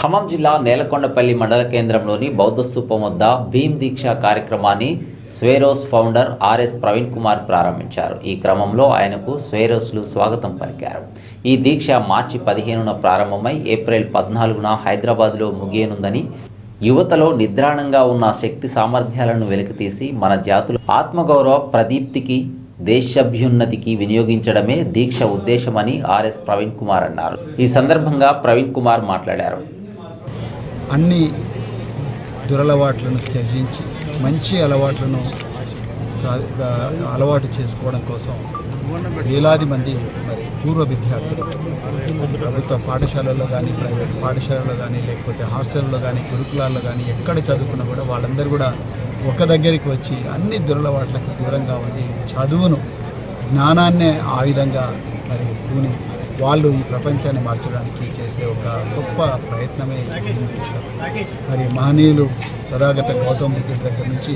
ఖమ్మం జిల్లా నేలకొండపల్లి మండల కేంద్రంలోని బౌద్ధ స్థూపం వద్ద భీమ్ దీక్ష కార్యక్రమాన్ని స్వేరోస్ ఫౌండర్ ఆర్ఎస్ ప్రవీణ్ కుమార్ ప్రారంభించారు. ఈ క్రమంలో ఆయనకు స్వేరోస్లు స్వాగతం పలికారు. ఈ దీక్ష మార్చి పదిహేనున ప్రారంభమై ఏప్రిల్ పద్నాలుగున హైదరాబాద్లో ముగియనుందని యువతలో నిద్రాణంగా ఉన్న శక్తి సామర్థ్యాలను వెలికితీసి మన జాతుల ఆత్మగౌరవ ప్రదీప్తికి దేశాభ్యున్నతికి వినియోగించడమే దీక్ష ఉద్దేశమని ఆర్ఎస్ ప్రవీణ్ కుమార్ అన్నారు. ఈ సందర్భంగా ప్రవీణ్ కుమార్ మాట్లాడారు. అన్ని దురలవాట్లను త్యజించి మంచి అలవాట్లను అలవాటు చేసుకోవడం కోసం వేలాది మంది మరి పూర్వ విద్యార్థులు ప్రభుత్వ పాఠశాలల్లో కానీ ప్రైవేట్ పాఠశాలలో కానీ లేకపోతే హాస్టల్లో కానీ గురుకులాల్లో కానీ ఎక్కడ చదువుకున్నా కూడా వాళ్ళందరూ కూడా ఒక దగ్గరికి వచ్చి అన్ని దురలవాట్లకు దూరంగా ఉండి చదువును జ్ఞానాన్నే ఆయుధంగా మరి పూని వాళ్ళు ఈ ప్రపంచాన్ని మార్చడానికి చేసే ఒక గొప్ప ప్రయత్నమే ఈ మరి మహనీయులు తథాగత గౌతమ బుద్ధుడి దగ్గర నుంచి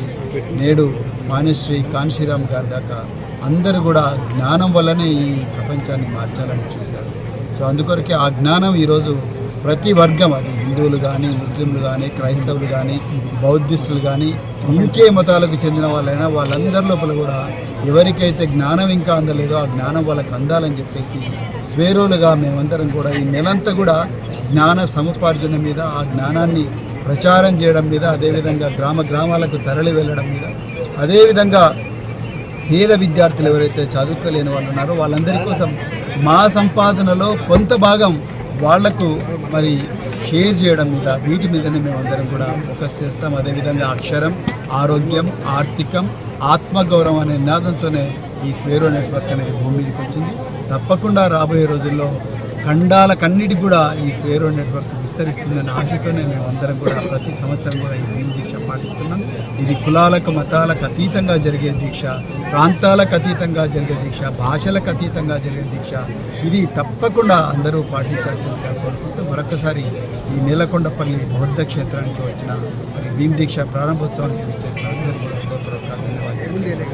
నేడు మానేశ్రీ కాన్శీరామ్ గారి దాకా అందరూ కూడా జ్ఞానం వల్లనే ఈ ప్రపంచాన్ని మార్చాలని చూశారు. సో అందుకొరకే ఆ జ్ఞానం ఈరోజు ప్రతి వర్గం అది. హిందువులు కానీ ముస్లింలు కానీ క్రైస్తవులు కానీ బౌద్ధిస్టులు కానీ ఇంకే మతాలకు చెందిన వాళ్ళైనా వాళ్ళందరి లోపల కూడా ఎవరికైతే జ్ఞానం ఇంకా అందలేదో ఆ జ్ఞానం వాళ్ళకి అందాలని చెప్పేసి స్వేరోలుగా మేమందరం కూడా ఈ నెలంతా కూడా జ్ఞాన సముపార్జన మీద ఆ జ్ఞానాన్ని ప్రచారం చేయడం మీద అదేవిధంగా గ్రామ గ్రామాలకు తరలి వెళ్ళడం మీద అదేవిధంగా పేద విద్యార్థులు ఎవరైతే చదువుకోలేని వాళ్ళు ఉన్నారో వాళ్ళందరి కోసం మా సంపాదనలో కొంత భాగం వాళ్ళకు మరి షేర్ చేయడం మీద వీటి మీదనే మేమందరం కూడా ఫోకస్ చేస్తాం. అదేవిధంగా అక్షరం ఆరోగ్యం ఆర్థికం ఆత్మగౌరవం అనే నినాదంతోనే ఈ స్వేరో నెట్వర్క్ అనేది భూమి మీదకి వచ్చింది. తప్పకుండా రాబోయే రోజుల్లో ఖండాల కన్నిటి కూడా ఈ స్వేరో నెట్వర్క్ విస్తరిస్తుందనే ఆశతోనే మేమందరం కూడా ప్రతి సంవత్సరం కూడా ఈ భీమ్ దీక్ష పాటిస్తున్నాం. ఇది కులాలకు మతాలకు అతీతంగా జరిగే దీక్ష ప్రాంతాలకు అతీతంగా జరిగే దీక్ష భాషలకు అతీతంగా జరిగే దీక్ష. ఇది తప్పకుండా అందరూ పాటించాల్సిందిగా కోరుకుంటూ మరొకసారి ఈ నీలకొండపల్లి బౌద్ధ క్షేత్రానికి వచ్చిన మరి భీమ్ దీక్ష ప్రారంభోత్సవానికి చేసిన అందరూ కూడా ధన్యవాదాలు.